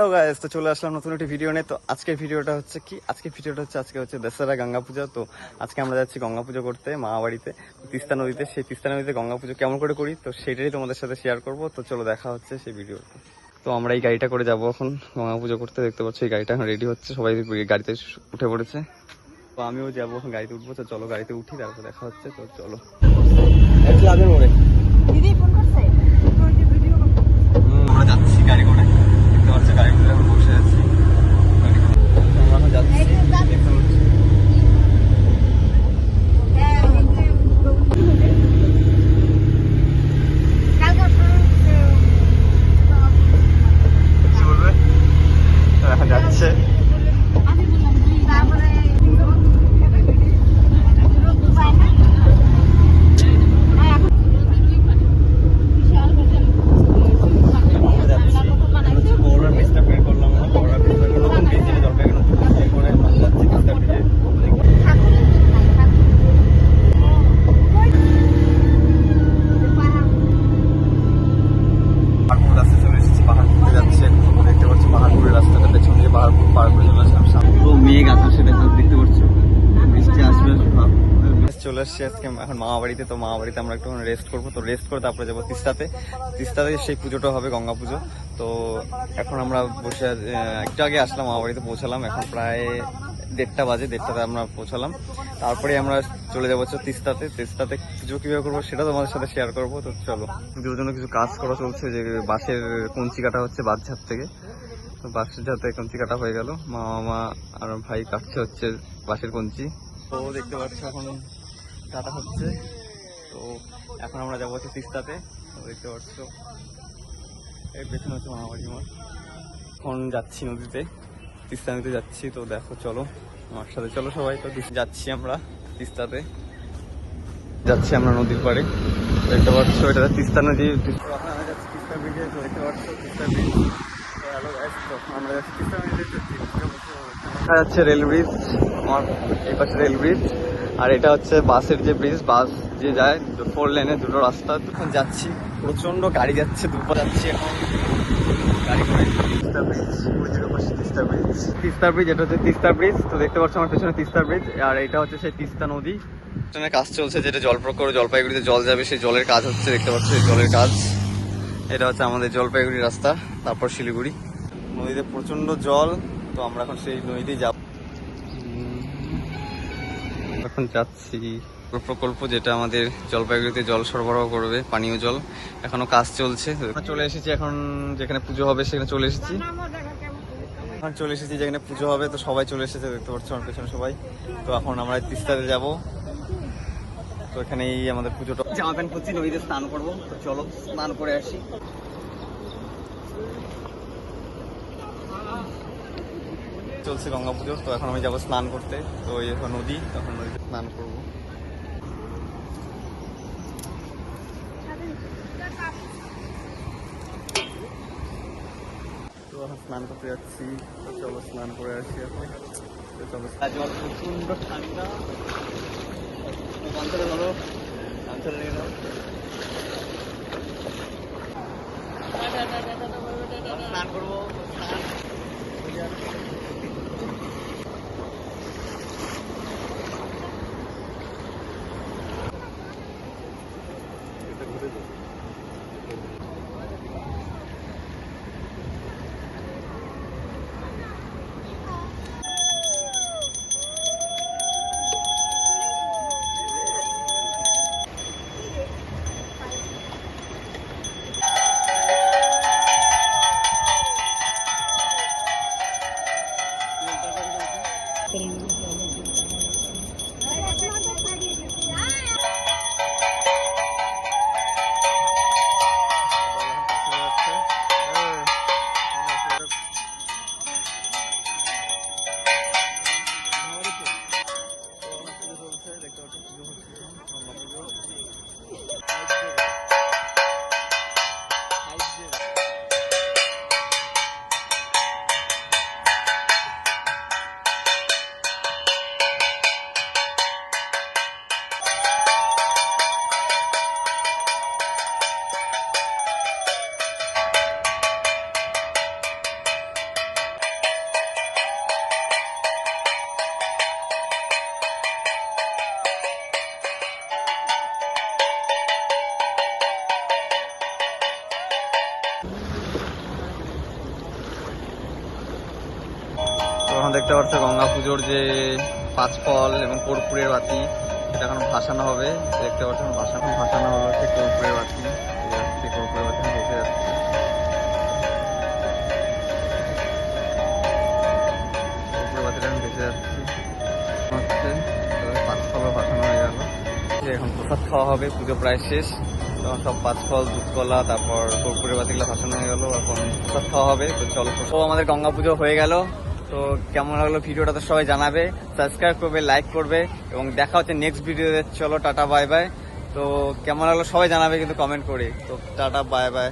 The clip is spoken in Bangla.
হ্যালো গাইস তো চলে আসলাম নতুন একটি ভিডিও নিয়ে। তো আজকের ভিডিওটা হচ্ছে কি? আজকের ভিডিওটা হচ্ছে আজকে হচ্ছে দশেরা গঙ্গা পূজা। তো আজকে আমরা যাচ্ছি গঙ্গা পুজো করতে মা বাড়িতে তিস্তা নদীতে। সেই তিস্তা নদীতে গঙ্গা পুজো কেমন করে করি? তো সেটাই তোমাদের সাথে শেয়ার করব। তো চলো দেখা হচ্ছে সেই ভিডিওতে তো আমরা এই গাড়িটা করে যাব এখন গঙ্গা পুজো করতে। দেখতে পাচ্ছি এই গাড়িটা এখন রেডি হচ্ছে। সবাই গাড়িতে উঠে পড়েছে। তো আমিও যাব এখন গাড়িতে উঠবো। তো চলো গাড়িতে উঠি তারপর দেখা হচ্ছে। তো চলো। দিদি ফোন করছে? আমরা যাচ্ছি গাড়ি করে। দেখতে পাচ্ছি গাড়ি করে এখন বসে আছি গাড়ি করে। আমরা এখন যাচ্ছি দেখতে পাচ্ছি। কি বলবে তো এখন যাচ্ছে আমরা যাচ্ছি বড় পিসটা বের করলাম আমরা বড় পিসটা নতুন পিস যেটা জলপাইগুড়ি নতুন পিস বের করে আমরা যাচ্ছি পিসটা পিসে পাহাড়পুর রাস্তা চলে এসেছি পাহাড়পুরে যাচ্ছি এখন দেখতে পাচ্ছি পাহাড়পুরের রাস্তাটা পেছন দিয়ে পাহাড়পুর পার করে চলে আসলাম সামনে পুরো মেঘ আকাশে দেখা দেখতে পাচ্ছি বৃষ্টি আসবে ভাব চলে এসছি আজকে। এখন মামা বাড়িতে তো মামা বাড়িতে আমরা একটু রেস্ট করব। তো রেস্ট করে তারপরে যাব তিস্তাতে। তিস্তাতে সেই পুজোটা হবে গঙ্গা পুজো। তো এখন আমরা বসে একটু আগে আসলাম মামা বাড়িতে পৌঁছালাম। এখন প্রায় দেড়টা বাজে, দেড়টাতে আমরা পৌঁছালাম। তারপরে আমরা চলে যাব হচ্ছে তিস্তাতে। তিস্তাতে পুজো কীভাবে করব সেটা তোমাদের সাথে শেয়ার করব। তো চলো, পুজোর জন্য কিছু কাজ করা চলছে, যে বাঁশের কঞ্চি কাটা হচ্ছে বাঁশঝাপ থেকে। তো বাঁশের ঝাতে কঞ্চি কাটা হয়ে গেল। মা মামা আর ভাই কাটছে হচ্ছে বাঁশের কঞ্চি। তো দেখতে পাচ্ছ এখন কাটা হচ্ছে তো এখন আমরা যাব হচ্ছে তিস্তাতে দেখতে পাচ্ছ এর পেছনে হচ্ছে মামা বাড়ি আমার এখন যাচ্ছি নদীতে তিস্তা নদীতে যাচ্ছি তো দেখো চলো আমার সাথে চলো সবাই তো যাচ্ছি আমরা তিস্তাতে যাচ্ছি আমরা নদীর পাড়ে দেখতে পাচ্ছ এটা তিস্তা নদী তিস্তা ব্রিজে দেখতে পাচ্ছ তিস্তা ব্রিজ আমরা যাচ্ছি তিস্তা ব্রিজে রেল ব্রিজ আমার এই পাশে রেল ব্রিজ আর এটা হচ্ছে বাসের যে ব্রিজ বাস যে যায় ফোর লেনে দুটো রাস্তা তখন যাচ্ছি। প্রচণ্ড গাড়ি যাচ্ছে দুপা যাচ্ছি এখন। Teesta bridge Teesta bridge Teesta bridge এটা হচ্ছে তিস্তা ব্রিজ তো দেখতে আমার তিস্তা ব্রিজ আর এটা হচ্ছে সেই তিস্তা নদী। কাজ চলছে, যেটা জল জলপাইগুড়িতে জল যাবে, সেই জলের কাজ হচ্ছে, দেখতে জলের কাজ। এটা হচ্ছে আমাদের জলপাইগুড়ি রাস্তা, তারপর শিলিগুড়ি। নদীতে প্রচণ্ড জল, তো আমরা এখন সেই নদীতেই যাব। এখন যাচ্ছি। প্রকল্প যেটা আমাদের জলপাইগুড়িতে জল সরবরাহ করবে, পানীয় জল। এখনও কাজ চলছে। চলে এসেছি এখন যেখানে পুজো হবে সেখানে চলে এসেছি। এখন চলে এসেছি যেখানে পুজো হবে, তো সবাই চলে এসেছে, দেখতে পাচ্ছ আমার পেছনে সবাই। তো এখন আমরা তিস্তাতে যাব। তো এখানেই আমাদের পুজোটা। জামা প্যান্ট করছি নদীতে স্নান করব। চলো, স্নান করে আসি। চলছে গঙ্গা পুজো তো এখন আমি যাব স্নান করতে। তো এই এখন নদী তখন নদীতে স্নান করব। তো এখন স্নান করতে যাচ্ছি। তো চলো স্নান করে আসি এখন। তো চলো জল প্রচণ্ড ঠান্ডা। ধরো নিয়ে নাও। স্নান করব। things. এখন দেখতে পাচ্ছ গঙ্গা পুজোর যে পাঁচ ফল এবং কর্পূরের বাতি, এটা এখন ভাসানো হবে। দেখতে পাচ্ছ ভাসানো ভাসানো হলো হচ্ছে কর্পূরের বাতি। যাচ্ছে কর্পূরের বাতি ভেসে যাচ্ছে। বাতিটা এখন ভাসানো হয়ে এখন প্রসাদ খাওয়া হবে, পুজো প্রায় শেষ। তখন সব পাঁচ ফল দুধ কলা তারপর কর্পূরের বাতিগুলো ভাসানো হয়ে গেল। এখন প্রসাদ খাওয়া হবে। তো চলো, তো আমাদের গঙ্গা পুজো হয়ে গেল। তো কেমন লাগল ভিডিওটা তো সবাই জানাবে। সাবস্ক্রাইব করবে লাইক করবে এবং দেখা হচ্ছে নেক্সট ভিডিওতে চলো, টাটা বাই বাই তো কেমন লাগল সবাই জানাবে কিন্তু কমেন্ট করে। তো টাটা বাই বাই